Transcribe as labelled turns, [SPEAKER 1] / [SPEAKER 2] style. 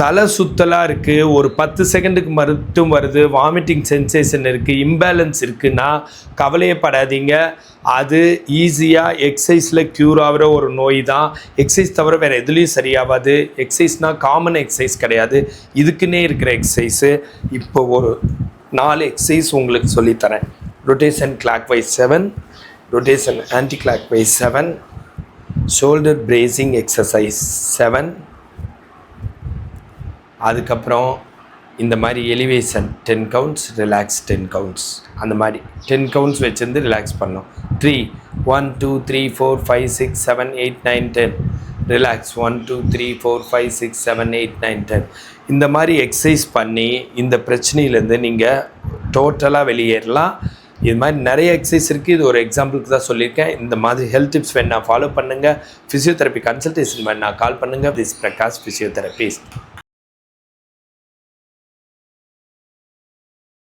[SPEAKER 1] தலை சுத்தலாக இருக்குது ஒரு பத்து செகண்டுக்கு மட்டும் வருது வாமிட்டிங் சென்சேஷன் இருக்குது இம்பேலன்ஸ் இருக்குன்னா கவலையப்படாதீங்க. அது ஈஸியாக எக்ஸசைஸில் க்யூர் ஆகிற ஒரு நோய் தான். எக்ஸசைஸ் தவிர வேறு எதுலேயும் சரியாகாது. எக்ஸசைஸ்னால் காமன் எக்ஸசைஸ் கிடையாது. இதுக்குன்னே இருக்கிற எக்ஸசைஸு இப்போ ஒரு நாலு எக்ஸசைஸ் உங்களுக்கு சொல்லித்தரேன். Rotation clockwise seven rotation anti clockwise seven shoulder bracing exercise seven அதுக்கப்புறம் இந்த மாதிரி elevation ten counts relax ten counts அந்த மாதிரி டென் கவுண்ட்ஸ் வச்சுருந்து ரிலாக்ஸ் பண்ணோம் three one two three four five six seven eight nine ten relax one two three four five six seven eight nine ten இந்த மாதிரி exercise பண்ணி இந்த பிரச்சனையிலேருந்து நீங்கள் டோட்டலாக வெளியேறலாம். இது மாதிரி நிறைய எக்ஸசைஸ் இருக்குது இது ஒரு எக்ஸாம்பிளுக்கு தான் சொல்லியிருக்கேன். இந்த மாதிரி ஹெல்த் டிப்ஸ் வேணால் ஃபாலோ பண்ணுங்கள் ஃபிசியோதெரப்பி கன்சல்டேஷன் வேணால் கால் பண்ணுங்கள் திஸ் பிரகாஷ் ஃபிசியோதெரபிஸ்ட்